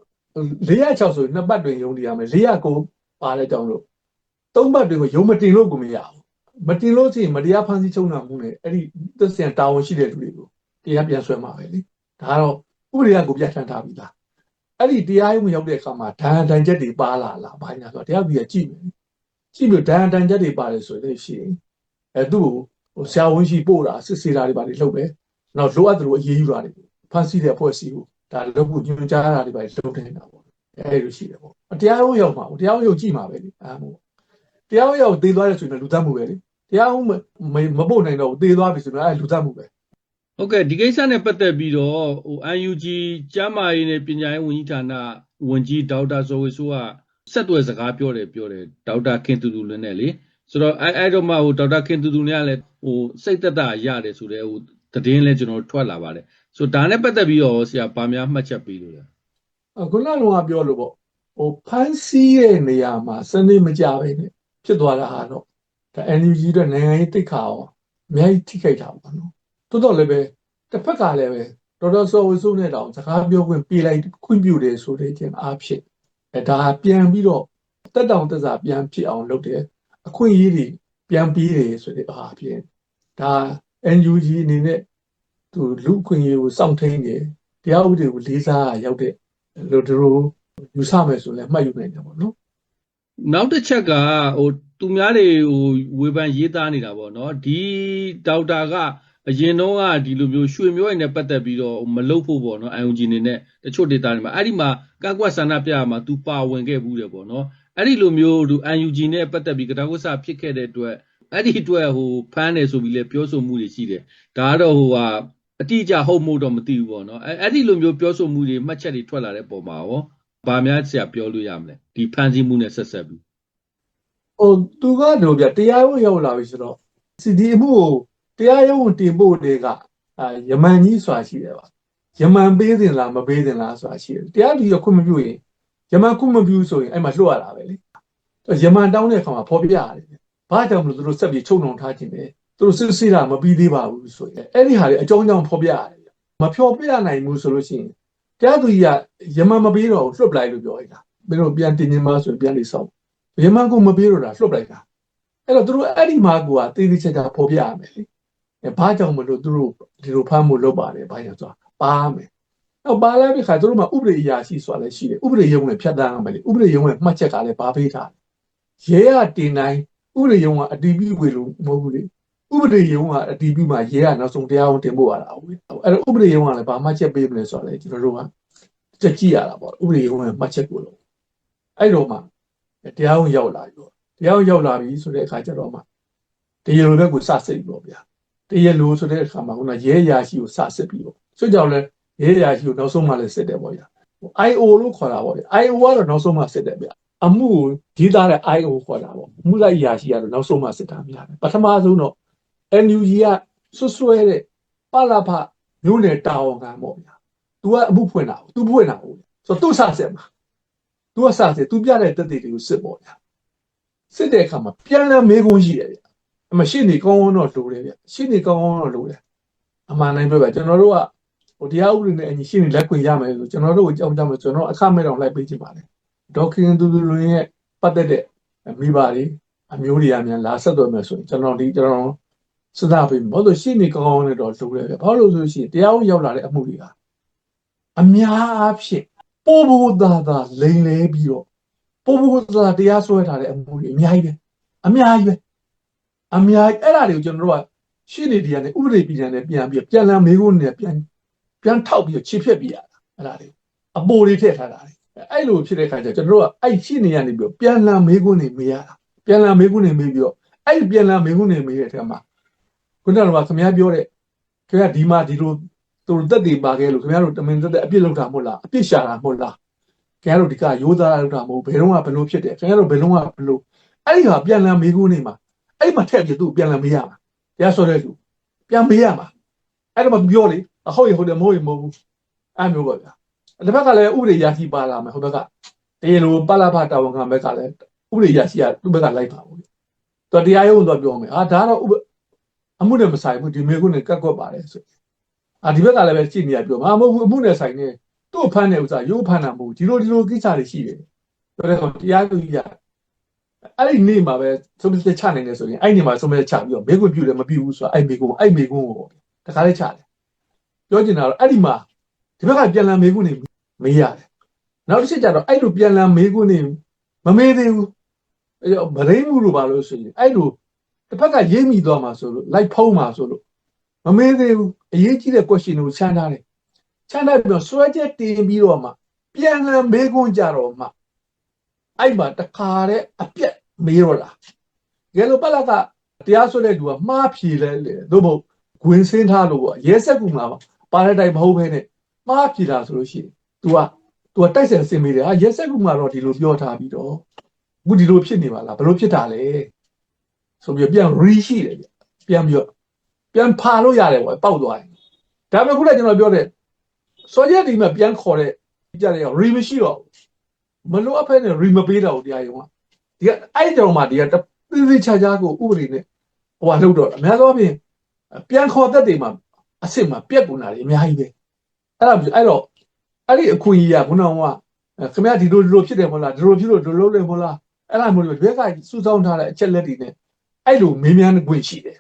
406ဆိုရင်နှစ်ပတ်တွင်ယုံတည်ရမယ်409ပါတဲ့ကြောင့်လို့သုံးပတ်တွင်ကိုယုံမတင်လို့ကိုမရဘူးမတင်လို့ရှိရင်မတရားဖန်ဆီးချုံတာမှုနဲ့အဲ့ဒီသက်ဆိုင်တာဝန်ရှိတဲ့လူတွေကိုတရားပြန်ဆွဲမှာပဲလေဒါကတော့ ဥပဒေကကိုပြဋ္ဌာန်းထားပြီလားအဲ့ဒီတရားရုံးရောက်တဲ့အခါမှာဒဏ်ဒဏ်ချက်တွေပါလာလားဘာညာဆိုတော့တရားပြည်ကကြည့်မယ်ကြည့်ပြီးဒဏ်ဒဏ်ချက်တွေပါတယ်ဆိုရင်ရှိရင်အဲသူ့ကိုဟိုဆရာဝန်ရှိပို့တာစစ်ဆေးတာတွေပါတွေလုပ်ပဲနောက်လိုအပ်သလိုအရေးယူတာတွေဖန်ဆီးတဲ့အဖွဲ့အစည်းကိုဒါလုပ်ဖို့ညွှန်ကြားတာတွေပဲလုပ်နေတာပေါ့အဲလိုရှိတယ်ပေါ့တရားရုံးရောက်မှာပေါ့တရားရုံးရောက်ကြည့်မှာပဲလေအားမို့တရားရုံးရောက်သေသွားတယ်ဆိုရင်လူသတ်မှုပဲလေတရားရုံးမမပို့နိုင်တော့သေသွားပြီဆိုတော့အဲလူသတ်မှုပဲ ဟုတ်ကဲ့ဒီကိစ္စနဲ့ပတ်သက်ပြီးတော့ဟို UNG ကျမ်းမာရေးနဲ့ပညာရေးဝန်ကြီးဌာနဝန်ကြီးဒေါက်တာဇော်ဝေဆိုးကဆက်သွယ်စကားပြောတယ်ပြောတယ်ဒေါက်တာခင်တူတူလွင်နဲ့လေဆိုတော့အဲအဲ့တော့မှဟိုဒေါက်တာခင်တူတူနဲ့ကလည်းဟိုစိတ်သက်သာရတယ်ဆိုတဲ့ဟိုသတင်းလဲကျွန်တော်ထွက်လာပါတယ်ဆိုတော့ဒါနဲ့ပတ်သက်ပြီးတော့ဆရာဗာများမှတ်ချက်ပေးလို့လဲခုနကတော့ပြောလို့ပေါ့ဟိုဖန်ဆီးတဲ့နေရာမှာစနစ်မကြပဲနဲ့ဖြစ်သွားတာဟာတော့ဒါ NUG တို့နိုင်ငံရေးတိတ်ခါအောင်အများကြီးထိခိုက်တာပေါ့နော် တိုးတော့လည်းပဲတစ်ဖက်ကလည်းပဲဒေါက်တာဆောဝေစုနဲ့တောင်စကားပြောခွင့်ပြေးလိုက်ခွင့်ပြုတယ်ဆိုတဲ့ခြင်းအားဖြင့်အဲဒါပြန်ပြီးတော့တက်တောင်တက်စာပြန်ဖြစ်အောင်လုပ်တယ်အခွင့်အရေးတွေပြန်ပြီးတယ်ဆိုတဲ့အားဖြင့်ဒါ NUG အနေနဲ့သူလူအခွင့်အရေးကိုစောင့်ထိန်တယ်တရားဥပဒေကိုလေးစားရောက်တဲ့လူတို့ယူဆမယ်ဆိုလည်းမှတ်ယူနိုင်တယ်ပေါ့နော်နောက်တစ်ချက်ကဟိုသူများတွေဟိုဝေဖန်ရေးသားနေတာပေါ့နော်ဒီဒေါက်တာက အရင်တော့ကဒီလိုမျိုးရွှေမျိုးအိမ်နဲ့ပတ်သက်ပြီးတော့မလုပ်ဖို့ပေါ့နော် IOG အနေနဲ့တချို့ဒေတာတွေမှာအဲ့ဒီမှာကကွက်ဆန္ဒပြရမှာသူပါဝင်ခဲ့ဘူးတယ်ပေါ့နော်အဲ့ဒီလိုမျိုးသူ IOG နဲ့ပတ်သက်ပြီးကတာကွက်ဆဖြစ်ခဲ့တဲ့အတွက်အဲ့ဒီအတွက်ဟိုဖမ်းတယ်ဆိုပြီးလဲပြောဆိုမှုတွေရှိတယ်ဒါကတော့ဟိုဟာအတိအကျဟုတ်မှုတော့မသိဘူးပေါ့နော်အဲ့အဲ့ဒီလိုမျိုးပြောဆိုမှုတွေမှတ်ချက်တွေထွက်လာတဲ့ပုံမှာရောဗာများဆရာပြောလို့ရမလဲဒီဖမ်းဆီးမှုနဲ့ဆက်ဆက်ပြီးဟိုသူကတော့ဗျတရားရုံးရောက်လာပြီဆိုတော့စီဒီအမှုကို တရားရုံးတင်ဖို့တွေကအာယမန်ကြီးဆိုတာရှိတယ်ပါယမန်ပေးတင်လားမပေးတင်လားဆိုတာရှိတယ်တရားဒီရခွင့်မပြုရင်ယမန်ခွင့်မပြုဆိုရင်အဲ့မှာလွှတ်ရတာပဲလေယမန်တောင်းတဲ့အခါမှာဖော်ပြရတယ်ဘာကြောင့်မလို့သူတို့ဆက်ပြီးချုပ်နှောင်ထားခြင်းပဲသူတို့စစ်စစ်တာမပြီးသေးပါဘူးဆိုရင်အဲ့ဒီဟာတွေအကြောင်းကြောင့်ဖော်ပြရတယ်မဖြောပြနိုင်ဘူးဆိုလို့ရှိရင်တရားသူကြီးကယမန်မပေးတော့လွှတ်ပလိုက်လို့ပြောလိုက်တာဘယ်လိုပြန်တင်ခြင်းမဆိုရင်ပြန်လေးဆောက်ဘယ်မှကိုမပြေတော့တာလွတ်ပလိုက်တာအဲ့တော့သူတို့အဲ့ဒီမှာကိုကတေးသေးချာချာဖော်ပြရမယ်လေအဲ ဘာကြောင့်မလို့သူတို့ဒီလိုဖမ်းဖို့လုပ်ပါတယ်ဘာကြောင့်ဆိုတာပါမယ်တော့ပါလိုက်ပြီခါသူတို့မှာဥပဒေအရာရှိဆိုတာလည်းရှိတယ်ဥပဒေရုံးနဲ့ဖြတ်တန်းရမယ်လေဥပဒေရုံးရဲ့မှတ်ချက်ကလည်းပါပေးထားတယ်ရဲကတင်တိုင်းဥပဒေရုံးကအတီးပြီးဝေလို့မဟုတ်ဘူးလေဥပဒေရုံးကအတီးပြီးမှရဲကနောက်ဆုံးတရားဝင်တင်ဖို့ရတာဟုတ်အဲ့တော့ဥပဒေရုံးကလည်းဘာမှချက်ပေးမလဲဆိုတော့လေကျွန်တော်တို့ကချက်ကြည့်ရတာပေါ့ဥပဒေရုံးကမှတ်ချက်ကိုလို့အဲ့တော့မှတရားဝင်ရောက်လာပြီပေါ့တရားဝင်ရောက်လာပြီဆိုတဲ့အခါကျတော့မှတရားလိုဘက်ကိုစစစ်ပြီပေါ့ဗျာ တရားလိုဆိုတဲ့အခါမှာခုနရဲရာရှိကိုစစစ်ပြီပေါ့ဆိုကြောင့်လဲရဲရာရှိကိုနောက်ဆုံးမှလည်းစစ်တယ်ပေါ့ဗျာ IO လို့ခေါ်တာပေါ့ဗျာ IO ကတော့နောက်ဆုံးမှစစ်တယ်ဗျာအမှုကိုကြီးသားတဲ့ IO ခေါ်တာပေါ့အမှုလိုက်ရာရှိကတော့နောက်ဆုံးမှစစ်တာများတယ်ပထမဆုံးတော့ NUG ကဆွဆွဲတဲ့ပလာဖမျိုးနယ်တာဝန်ခံပေါ့ဗျာ तू ကအမှုဖွင့်တာ तू ဖွင့်တာဟုတ်ဆိုတော့ तू စစစ်မှာ तू ကစစစ် तू ပြတဲ့တက်တွေတွေကိုစစ်ပေါ့ဗျာစစ်တဲ့အခါမှာပြန်လည်မေးခွန်းရှိတယ်ဗျာ အမရှိနေကောင်းကောင်းတော့လိုတယ်ဗျာရှိနေကောင်းကောင်းတော့လိုတယ်အမှန်တိုင်းပြောဗျာကျွန်တော်တို့ကဟိုတရားဥပဒေနဲ့အညီရှိနေလက်ခွင့်ရမယ်ဆိုကျွန်တော်တို့ကိုကြောက်ကြမယ်ကျွန်တော်အခမဲ့တော့လိုက်ပေးချင်ပါတယ်ဒေါက်ခင်သူသူလွင်ရဲ့ပတ်သက်တဲ့မိဘတွေအမျိုးတွေအများလာဆက်သွယ်မယ်ဆိုရင်ကျွန်တော်ဒီကျွန်တော်စသဖြင့်ဘာလို့ရှိနေကောင်းကောင်းနဲ့တော့လုပ်တယ်ဗျဘာလို့ဆိုရှိရင်တရားဝင်ရောက်လာတဲ့အမှုတွေကအများအားဖြင့်ပိုးပိုးသားသားလိန်လဲပြီးတော့ပိုးပိုးသားသားတရားစွဲထားတဲ့အမှုတွေအများကြီးပဲအများကြီးပဲ အများကြီးအဲ့ဒါတွေကိုကျွန်တော်တို့ကရှိနေတရားနဲ့ဥပဒေပြည်နယ်နဲ့ပြန်ပြီးပြန်လည်မေးခွန်းနဲ့ပြန်ပြန်ထောက်ပြီးခြေဖြတ်ပြရတာအဲ့ဒါတွေအပိုတွေထည့်ထားတာတွေအဲ့လိုဖြစ်တဲ့ခါကျကျွန်တော်တို့ကအဲ့ရှိနေရနေပြီးပြန်လည်မေးခွန်းတွေမေးရတာပြန်လည်မေးခွန်းတွေမေးပြီးတော့အဲ့ပြန်လည်မေးခွန်းတွေမေးတဲ့အခါမှာခုနကကခင်ဗျားပြောတဲ့ခင်ဗျားဒီမှာဒီလိုသူတို့တက်တည်ပါခဲ့လို့ခင်ဗျားတို့တမင်တက်တဲ့အပြစ်လုပ်တာမဟုတ်လားအပြစ်ရှာတာမဟုတ်လားခင်ဗျားတို့ဒီကရိုးသားလုပ်တာမဟုတ်ဘယ်တော့မှဘလို့ဖြစ်တယ်ခင်ဗျားတို့ဘယ်တော့မှဘလို့အဲ့ဒီဟာပြန်လည်မေးခွန်းနေမှာ အဲ့မှာထည့်ပြီးသူ့ပြန်လည်မေးရမှာတရားဆိုတဲ့သူပြန်မေးရမှာအဲ့တော့မပြောလေအဟုတ်ရဟုတ်တယ်မဟုတ်ရမဟုတ်ဘူးအဲ့မျိုးပေါ့ဗျာတစ်ဖက်ကလည်းဥပဒေရရှိပါလာမယ်ဟိုဘက်ကတရားလိုပလာဖတာဝန်ခံဘက်ကလည်းဥပဒေရရှိရသူ့ဘက်ကလိုက်ပါဘူးတော်တရားရုံးတော့ပြောမယ်ဟာဒါတော့ဥပအမှုနဲ့မဆိုင်ဘူးဒီမေကုနဲ့ကတ်ကွက်ပါတယ်ဆိုအာဒီဘက်ကလည်းပဲကြည့်နေရပြောမှာမဟုတ်ဘူးအမှုနဲ့ဆိုင်နေသူ့ဖမ်းတဲ့ဥစ္စာရိုးဖမ်းတာမဟုတ်ဘူးဒီလိုဒီလိုကိစ္စတွေရှိတယ်ပြောတဲ့ကောင်တရားသူကြီးက အဲ့ဒီနေ့မှာပဲဆုံးဖြတ်ချနိုင်တယ်ဆိုရင်အဲ့ဒီနေ့မှာဆုံးဖြတ်ချပြီးတော့မေကုပြုတယ်မပြုဘူးဆိုတာအဲ့မေကုအဲ့မေကုကိုတခါလေးချတယ်ပြောချင်တာတော့အဲ့ဒီမှာဒီဘက်ကပြန်လည်မေကုနေမေးရတယ်နောက်တစ်ချက်ကျတော့အဲ့လိုပြန်လည်မေကုနေမမေးသေးဘူးအဲ့တော့ဗရိမှုလို့ပါလို့ဆိုရင်အဲ့လိုတစ်ဖက်ကရေးမိသွားမှာဆိုလို့လိုက်ဖုံးမှာဆိုလို့မမေးသေးဘူးအရေးကြီးတဲ့ question ကိုချမ်းထားတယ်ချမ်းထားပြီးတော့စွဲချက်တင်ပြီးတော့မှပြန်လည်မေးခွန်းကြတော့မှ အဲ့မှာတခါတဲ့အပြက်မေးတော့လားငယ်လိုပတ်လကတရားစွဲတဲ့သူကမှားဖြေလဲလေသို့မဟုတ်ဂွင်စင်းထားလို့ပေါ့ရဲဆက်ကူမှာပါတဲ့တိုင်မဟုတ်ဘဲနဲ့မှားဖြေတာဆိုလို့ရှိရင် तू က तू ကတိုက်ဆန်စင်မေးတယ်ဟာရဲဆက်ကူမှာတော့ဒီလိုပြောထားပြီးတော့အခုဒီလိုဖြစ်နေပါလားဘယ်လိုဖြစ်တာလဲဆိုပြီးပြန် re ရှိတယ်ဗျပြန်ပြီးတော့ပြန်ဖာလို့ရတယ်ပေါ့ပောက်သွားရင်ဒါပေမဲ့ခုနကကျွန်တော်ပြောတဲ့စော်ရက်ဒီမှာပြန်ခေါ်တဲ့ကြတယ်ရော re မရှိတော့ဘူး မလို့အဖက်နဲ့ re မပေးတော့ဘူးတရားရုံးကဒီကအဲ့တောင်မှဒီကသေသေးချာချာကိုဥပဒေနဲ့ဟိုကလှုပ်တော့အများသောအားဖြင့်ပြန်ခေါ်သက်တွေမှာအစ်စ်မှာပြက်ကုန်တာတွေအများကြီးပဲအဲ့ဒါအဲ့တော့အဲ့ဒီအခွင့်အရေးကခုနကခင်ဗျားဒီလိုဒီလိုဖြစ်တယ်မဟုတ်လားဒီလိုဖြစ်လို့ဒီလိုလုပ်တယ်မဟုတ်လားအဲ့ဒါမျိုးတွေဘက်ကစူးစောင်းထားတဲ့အချက်လက်တွေနဲ့အဲ့လိုမေးမြန်းခွင့်ရှိတယ်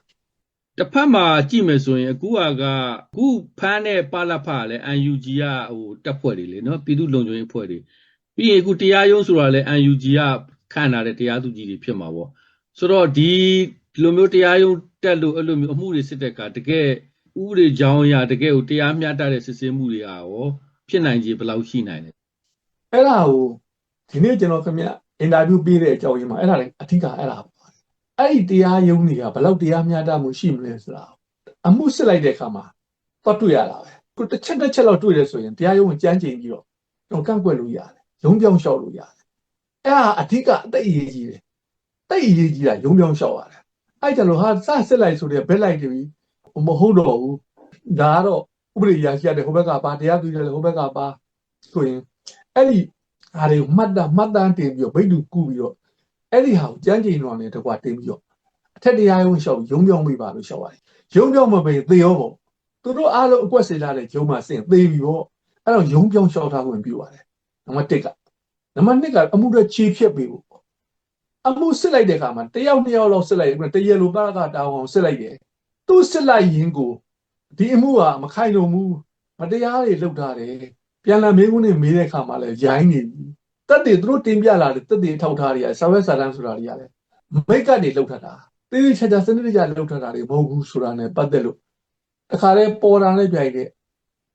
တစ်ဖက်မှာကြည့်မယ်ဆိုရင်အခုကကအခုဖမ်းတဲ့ပလဖကလည်း UNG ကဟိုတက်ဖွဲ့တွေလေနော်ပြည်သူ့လုံခြုံရေးဖွဲ့တွေ ပြီးရင်အခုတရားရုံးဆိုတာလည်း UNG ကခန့်ထားတဲ့တရားသူကြီးတွေဖြစ်မှာပေါ့ဆိုတော့ဒီဒီလိုမျိုးတရားရုံးတက်လို့အဲ့လိုမျိုးအမှုတွေစစ်တဲ့အခါတကယ်ဥပဒေကြောင်းအရာတကယ်ကိုတရားမျှတတဲ့စစ်ဆေးမှုတွေကရောဖြစ်နိုင်ခြေဘယ်လောက်ရှိနိုင်လဲအဲ့ဒါကိုဒီနေ့ကျွန်တော်ခင်ဗျအင်တာဗျူးပေးတဲ့အကြောင်းရင်းမှာအဲ့ဒါလည်းအထူးကအဲ့ဒါပါအဲ့ဒီတရားရုံးတွေကဘယ်လောက်တရားမျှတမှုရှိမလဲဆိုတာအမှုစစ်လိုက်တဲ့အခါမှာတော့တွေ့ရတာပဲခုတစ်ချက်တစ်ချက်လောက်တွေ့တယ်ဆိုရင်တရားရုံးကိုကြမ်းကျင်ပြီးတော့တော့ကန့်ကွက်လို့ရတယ် ရုံးပြောင်းလျှောက်လို့ရတယ်အဲ့ဒါအထူးကအသိအရေးကြီးတယ်တိတ်အရေးကြီးတာရုံးပြောင်းလျှောက်ရတယ်အဲ့ကြလို့ဟာစစစ်လိုက်ဆိုတဲ့ဘက်လိုက်တပြီးမဟုတ်တော့ဘူးဒါကတော့ဥပဒေရရှိရတဲ့ဟိုဘက်ကပါတရားသူတယ်ဟိုဘက်ကပါဆိုရင်အဲ့ဒီဟာတွေမှတ်တာမှတ်တမ်းတင်ပြီးတော့ဗိတ်တူကူပြီးတော့အဲ့ဒီဟာကိုကြမ်းကျင်တော်နဲ့တကွာတင်ပြီးတော့အထက်တရားရုံးလျှောက်ရုံးပြောင်းမိပါလို့လျှောက်ရတယ်ရုံးပြောင်းမပေးသေရောပေါ့သူတို့အားလုံးအကွက်စေလာတဲ့ရုံးမှာစင်သေပြီပေါ့အဲ့တော့ရုံးပြောင်းလျှောက်ထားခွင့်ပြုရတယ် နံပါတ်1ကနံပါတ်2ကအမှုတွေခြေဖြတ်ပေးဖို့ပေါ့အမှုစစ်လိုက်တဲ့အခါမှာတယောက်နှစ်ယောက်လောက်စစ်လိုက်ရင်တရလိုပါကတောင်းအောင်စစ်လိုက်တယ်သူစစ်လိုက်ရင်ကိုဒီအမှုကမခိုင်လုံဘူးမတရားတွေလုပ်ထားတယ်ပြန်လာမေးခွန်းနဲ့မေးတဲ့အခါမှာလည်းရိုင်းနေပြီတက်တွေသူတို့တင်ပြလာတယ်တက်တွေထောက်ထားတွေကဆာဝဲဆာတန်းဆိုတာတွေကလည်းမိတ်ကနေလောက်ထတာသေးသေးချာချာစနစ်တကျလုပ်ထားတာတွေမဟုတ်ဘူးဆိုတာနဲ့ပတ်သက်လို့တခါတည်းပေါ်တာနဲ့ပြိုင်တဲ့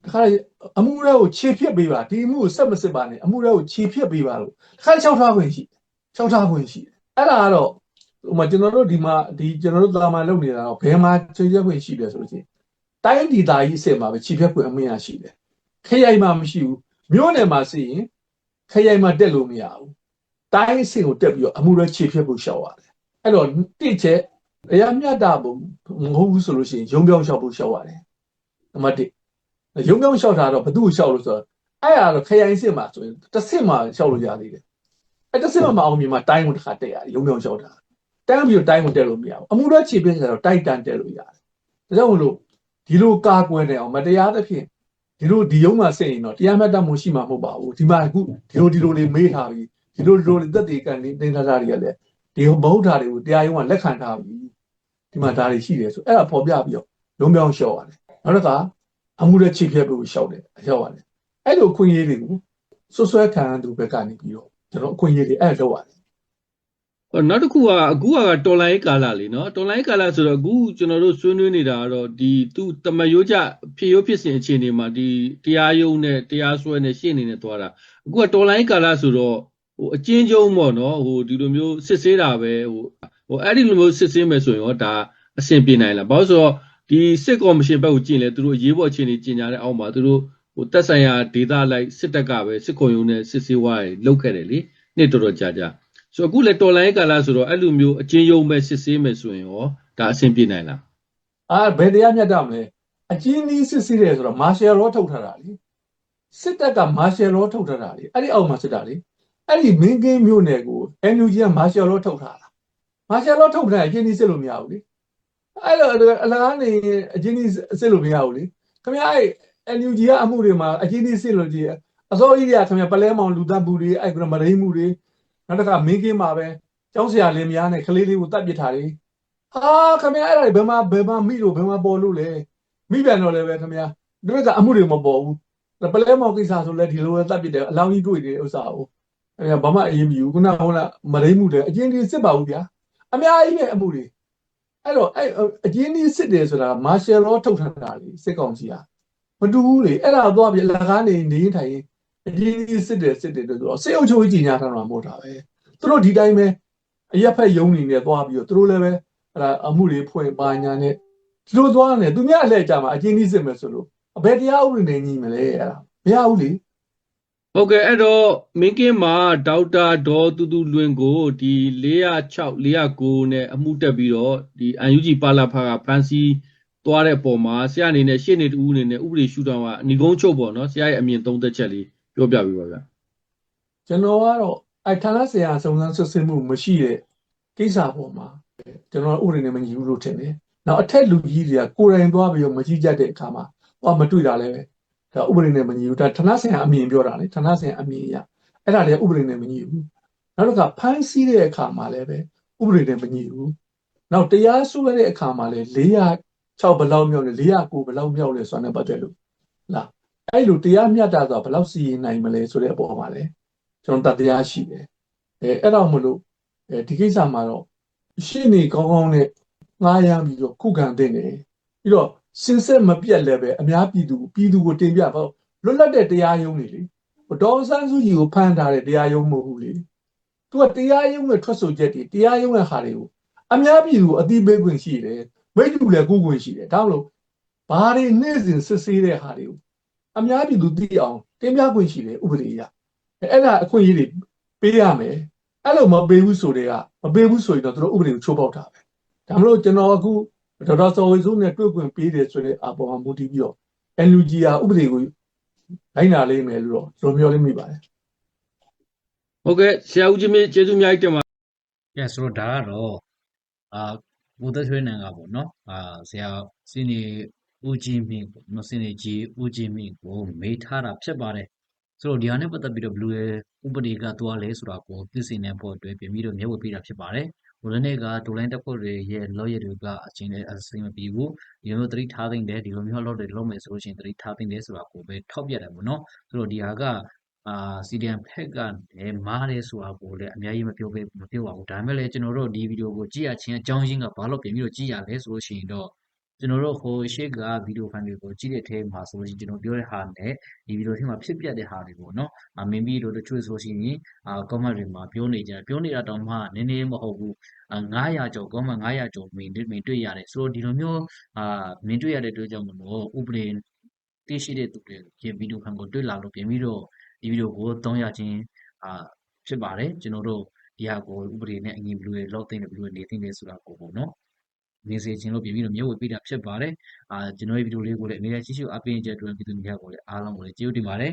တခါတည်းအမှုရဲကိုခြေဖြတ်ပေးပါဒီအမှုကိုဆက်မစစ်ပါနဲ့အမှုရဲကိုခြေဖြတ်ပေးပါလို့တခါတည်းလျှောက်ထားခွင့်ရှိတယ်လျှောက်ထားခွင့်ရှိတယ်အဲ့ဒါကတော့ဟိုမှာကျွန်တော်တို့ဒီမှာဒီကျွန်တော်တို့သာမန်လုပ်နေတာတော့ဘယ်မှာခြေဖြတ်ခွင့်ရှိတယ်ဆိုလို့ရှိရင်တိုင်းဒေသကြီးအစ်စ်မှာပဲခြေဖြတ်ခွင့်အမင်းရရှိတယ်ခရိုင်မှာမရှိဘူးမြို့နယ်မှာစီရင်ခရိုင်မှာတက်လို့မရဘူးတိုင်းအစ်စ်ကိုတက်ပြီးတော့အမှုရဲခြေဖြတ်ဖို့ရှောက်ရတယ်အဲ့တော့တိချက်အရာမြတ်တာဘုံမဟုတ်ဘူးဆိုလို့ရှိရင်ရုံပြောင်းလျှောက်ဖို့ရှောက်ရတယ်နံပါတ်1 ရုံပြောင်းလျှောက်တာတော့ဘသူ့ကိုလျှောက်လို့ဆိုတော့အဲ့ဒါတော့ခရိုင်စစ်မှာဆိုရင်တစ်စစ်မှာလျှောက်လို့ရသေးတယ်အဲ့တစ်စစ်မှာမအောင်မြင်မှာတိုင်းကိုတစ်ခါတက်ရတယ်ရုံပြောင်းလျှောက်တာတိုင်းပြီးတော့တိုင်းကိုတက်လို့မရဘူးအမှုတော့ခြေပြည့်ဆိုတော့တိုက်တန်တက်လို့ရတယ်ဒါကြောင့်မလို့ဒီလိုကာကွယ်နေအောင်မတရားသဖြင့်ဒီလိုဒီရုံးမှာစစ်ရင်တော့တရားမျှတမှုရှိမှာမဟုတ်ပါဘူးဒီမှာအခုဒီလိုဒီလိုလေးမေးထားပြီးဒီလိုဒီလိုလေးသက်သေကန်လေးတင်ထားတာတွေကလည်းဒီမဟုတ်တာတွေကိုတရားရုံးကလက်ခံထားပြီးဒီမှာဒါတွေရှိတယ်ဆိုအဲ့ဒါပေါ်ပြပြီးတော့ရုံးပြောင်းလျှောက်ရတယ်နောက်တစ်ခါ အမှုတဲ့ခြေပြည့်ဖို့လျှောက်တယ်လျှောက်ရတယ်အဲ့လိုအခွင့်အရေးတွေကိုဆွဆွဲခံရသူဘက်ကနေပြီးတော့ကျွန်တော်အခွင့်အရေးတွေအဲ့လောက်ရတယ်ဟောနောက်တစ်ခုကအခုကတော်လိုင်းကာလာလေနော်တော်လိုင်းကာလာဆိုတော့အခုကျွန်တော်တို့ဆွေးနွေးနေတာကတော့ဒီသူတမယိုးကြဖြစ်ရိုးဖြစ်စဉ်အခြေအနေမှာဒီတရားရုံးနဲ့တရားစွဲနဲ့ရှေ့အနေနဲ့သွားတာအခုကတော်လိုင်းကာလာဆိုတော့ဟိုအချင်းချင်းပေါ့နော်ဟိုဒီလိုမျိုးစစ်ဆေးတာပဲဟိုဟိုအဲ့ဒီလိုမျိုးစစ်ဆေးမယ်ဆိုရင်ရောဒါအဆင်ပြေနိုင်လားဘာလို့ဆိုတော့ ဒီစစ်ကော်မရှင်ဘက်ကိုကြည့်ရင်လေသူတို့အရေးပေါ်အခြေအနေကြီးညာတဲ့အောက်မှာသူတို့ဟိုတက်ဆိုင်ရာဒေတာလိုက်စစ်တပ်ကပဲစစ်ခုံရုံးနဲ့စစ်ဆေးဝါးတွေလုပ်ခဲ့တယ်လေနှစ်တော်တော်ကြာကြာဆိုတော့အခုလေတော်လိုင်းကာလာဆိုတော့အဲ့လိုမျိုးအချင်းယုံမဲ့စစ်ဆေးမယ်ဆိုရင်ရောဒါအဆင်ပြေနိုင်လားအာဘယ်တရားမျှတမလဲအကြီးနီးစစ်စစ်တယ်ဆိုတော့မာရှယ်လောထုတ်ထားတာလေစစ်တပ်ကမာရှယ်လောထုတ်ထားတာလေအဲ့ဒီအောက်မှာစစ်တာလေအဲ့ဒီမင်းကင်းမြို့နယ်ကို NUG ကမာရှယ်လောထုတ်ထားတာမာရှယ်လောထုတ်ထားရင်အကြီးနီးစစ်လို့မရဘူးလေ အဲ့လိုအလကားနေအကြီးနီးစစ်လို့မရဘူးလေခင်ဗျားအဲ့ NUG ကအမှုတွေမှာအကြီးနီးစစ်လို့ကြည့်အစိုးရကြီးကခင်ဗျာပလဲမောင်လူတပ်ဘူးတွေအဲ့ကမရိမှုတွေနောက်တစ်ခါမင်းကင်းမှာပဲကျောင်းဆရာလင်မယားနဲ့ကလေးလေးကိုတတ်ပစ်ထားတယ်ဟာခင်ဗျာအဲ့ဒါတွေဘယ်မှာဘယ်မှာမိလို့ဘယ်မှာပေါ်လို့လဲမိပြန်တော့လည်းပဲခင်ဗျာဒီဘက်ကအမှုတွေမပေါ်ဘူးပလဲမောင်ကိစ္စဆိုလဲဒီလိုပဲတတ်ပြတယ်အလောင်းကြီးတွေ့တယ်ဥစ္စာကိုအဲ့ဒါဘာမှအရေးမယူခုနကဟုတ်လားမရိမှုတယ်အကျဉ်းကြီးစစ်ပါဘူးဗျာအများကြီးပဲအမှုတွေ အဲ့တော့အဲ့အကျဉ်းကြီးစစ်တယ်ဆိုတာမာရှယ်လောထုတ်ထားတာလေစစ်ကောင်စီကမတူဘူးလေအဲ့ဒါသွားပြီးအလကားနေနေထိုင်ရင်အကျဉ်းကြီးစစ်တယ်စစ်တယ်ဆိုတော့စေအုပ်ချုပ်ကြီးကြီးညာထားတာမဟုတ်တာပဲသူတို့ဒီတိုင်းပဲအရက်ဖက်ယုံနေနေသွားပြီးတော့သူတို့လည်းပဲအဲ့ဒါအမှုတွေဖွင့်ပါညာနဲ့ဒီလိုသွားနေသူများအလှည့်ကြမှာအချင်းကြီးစစ်မယ်ဆိုလို့ဘယ်တရားဥပဒေနဲ့ညီမလဲအဲ့ဒါမရဘူးလေ ဟုတ်ကဲ့အဲ့တော့မင်းကင်းမှာဒေါက်တာဒေါ်တူတူလွင်ကိုဒီ406 409နဲ့အမှုတက်ပြီးတော့ဒီ UNG ပါလာဖာကဖန်စီသွားတဲ့အပေါ်မှာဆရာအနေနဲ့ရှေ့နေတူအနေနဲ့ဥပဒေရှုထောင့်ကအနီကုန်းချုပ်ပေါ့နော်ဆရာရဲ့အမြင်သုံးသက်ချက်လေးပြောပြပေးပါဗျာကျွန်တော်ကတော့အဲ့ဌာနဆိုင်ရာစုံစမ်းစစ်ဆေးမှုမရှိတဲ့ကိစ္စပေါ်မှာကျွန်တော်ဥပဒေနဲ့မညီဘူးလို့ထင်တယ်။နောက်အထက်လူကြီးတွေကကိုယ်တိုင်သွားပြီးတော့မကြည့်ကြတဲ့အခါမှာဟောမတွေ့တာလည်းပဲ ဒါဥပဒေနဲ့မညီဘူးဒါဌာနဆိုင်ရာအမြင်ပြောတာလေဌာနဆိုင်ရာအမြင်အရအဲ့ဒါလည်းဥပဒေနဲ့မညီဘူး။နောက်တစ်ခါဖမ်းဆီးတဲ့အခါမှာလည်းပဲဥပဒေနဲ့မညီဘူး။နောက်တရားစွဲတဲ့အခါမှာလည်း406ဘယ်လောက်မြောက်လဲ409ဘယ်လောက်မြောက်လဲဆိုတာနဲ့ပတ်သက်လို့လားအဲ့လိုတရားမျှတစွာဘယ်လောက်စီရင်နိုင်မလဲဆိုတဲ့အပေါ်မှာလည်းကျွန်တော်တတရားရှိတယ်အဲအဲ့တော့မလို့အဲဒီကိစ္စမှာတော့ရှင်းနေကောင်းကောင်းနဲ့ငားရမ်းပြီးတော့ခုခံတဲ့နေပြီးတော့ စင်ဆက်မပြတ်လည်းပဲအများပြည်သူပြည်သူကိုတင်ပြပေါ့လွတ်လပ်တဲ့တရားရုံးတွေလေဒေါ်ဆန်းစုကြည်ကိုဖမ်းထားတဲ့တရားရုံးမဟုတ်ဘူးလေသူကတရားရုံးနဲ့ထွက်ဆိုချက်တွေတရားရုံးရဲ့ဟာတွေကိုအများပြည်သူအသိပေးခွင့်ရှိတယ်မိတ်တူလည်းကိုယ်ခွင့်ရှိတယ်ဒါမလို့ဘာတွေနေ့စဉ်စစ်ဆေးတဲ့ဟာတွေကိုအများပြည်သူသိအောင်တင်ပြခွင့်ရှိတယ်ဥပဒေအရအဲ့ဒါအခွင့်အရေးတွေပေးရမယ်အဲ့လိုမပေးဘူးဆိုတဲ့ကမပေးဘူးဆိုရင်တော့သူတို့ဥပဒေကိုချိုးပေါက်တာပဲဒါမလို့ကျွန်တော်အခု ဒေါက်တာစောဝေစုနဲ့တွေ့ခွင့်ပေးတယ်ဆိုတဲ့အပေါ်မှာမူတည်ပြီးတော့ NUG ဟာဥပဒေကိုလိုက်နာလိမ့်မယ်လို့တော့ကျွန်တော်မျှော်လင့်မိပါတယ်ဟုတ်ကဲ့ဆရာဦးကြီးမြင့်ကျေးဇူးအများကြီးတင်ပါကဲဆိုတော့ဒါကတော့အာဘုဒ္ဓထွေးနံကပေါ့နော်အာဆရာစင်းနေဦးကြီးမြင့်ပေါ့နော်စင်းနေကြီးဦးကြီးမြင့်ကိုမေးထားတာဖြစ်ပါတယ်ဆိုတော့ဒီဟာနဲ့ပတ်သက်ပြီးတော့ဘယ်လိုလဲဥပဒေကသွားလဲဆိုတာကိုသိစေနိုင်ဖို့အတွက်ပြင်ပြီးတော့မျက်ဝေပေးတာဖြစ်ပါတယ် ဟိုလည်းနေ့ကဒိုလိုင်းတက်ဖို့တွေရဲ့ lawyer တွေကအချင်းနဲ့အစိမ့်မပြီးဘူးဒီလိုမျိုးသတိထားသိမ့်တယ်ဒီလိုမျိုး law တွေလုပ်မယ်ဆိုလို့ရှိရင်သတိထားသိမ့်တယ်ဆိုတာကိုပဲထောက်ပြတယ်ပေါ့နော်ဆိုတော့ဒီဟာကအာ CDM ဖက်ကလည်းမားတယ်ဆိုတာကိုလည်းအများကြီးမပြောပေးမပြောပါဘူးဒါပေမဲ့လည်းကျွန်တော်တို့ဒီဗီဒီယိုကိုကြည့်ရခြင်းအကြောင်းရင်းကဘာလို့ပြန်ပြီးတော့ကြည့်ရလဲဆိုလို့ရှိရင်တော့ ကျွန်တော်တို့ဟိုရှေ့ကဗီဒီယိုဖိုင်တွေကိုကြည့်တဲ့အထဲမှာဆိုလို့ရှိရင်ကျွန်တော်ပြောတဲ့ဟာနဲ့ဒီဗီဒီယိုထဲမှာဖြစ်ပျက်တဲ့ဟာတွေပေါ့နော်အမင်းပြီးတို့တချို့ဆိုလို့ရှိရင်အာ comment တွေမှာပြောနေကြတယ်ပြောနေတာတောင်မှနည်းနည်းမဟုတ်ဘူးအာ900ကျော် comment 900ကျော်မင်းမင်းတွေ့ရတယ်ဆိုတော့ဒီလိုမျိုးအာမင်းတွေ့ရတဲ့အတွက်ကြောင့်မလို့ဥပဒေသိရှိတဲ့သူတွေဒီဗီဒီယိုဖိုင်ကိုတွေ့လာလို့ပြန်ပြီးတော့ဒီဗီဒီယိုကိုသုံးရခြင်းအာဖြစ်ပါတယ်ကျွန်တော်တို့ဒီဟာကိုဥပဒေနဲ့အညီဘယ်လိုလောက်သိနေဘယ်လိုနေသိနေဆိုတာကိုပေါ့နော် နေစေခြင်းလို့ပြင်ပြီးတော့မျက်ဝေပေးတာဖြစ်ပါတယ်အာကျွန်တော်ရဲ့ဗီဒီယိုလေးကိုလည်းအများကြီးကြည့်ရှုအားပေးကြတဲ့အတွက်ပြည်သူများကိုလည်းအားလုံးကိုလည်းကျေးဇူးတင်ပါတယ်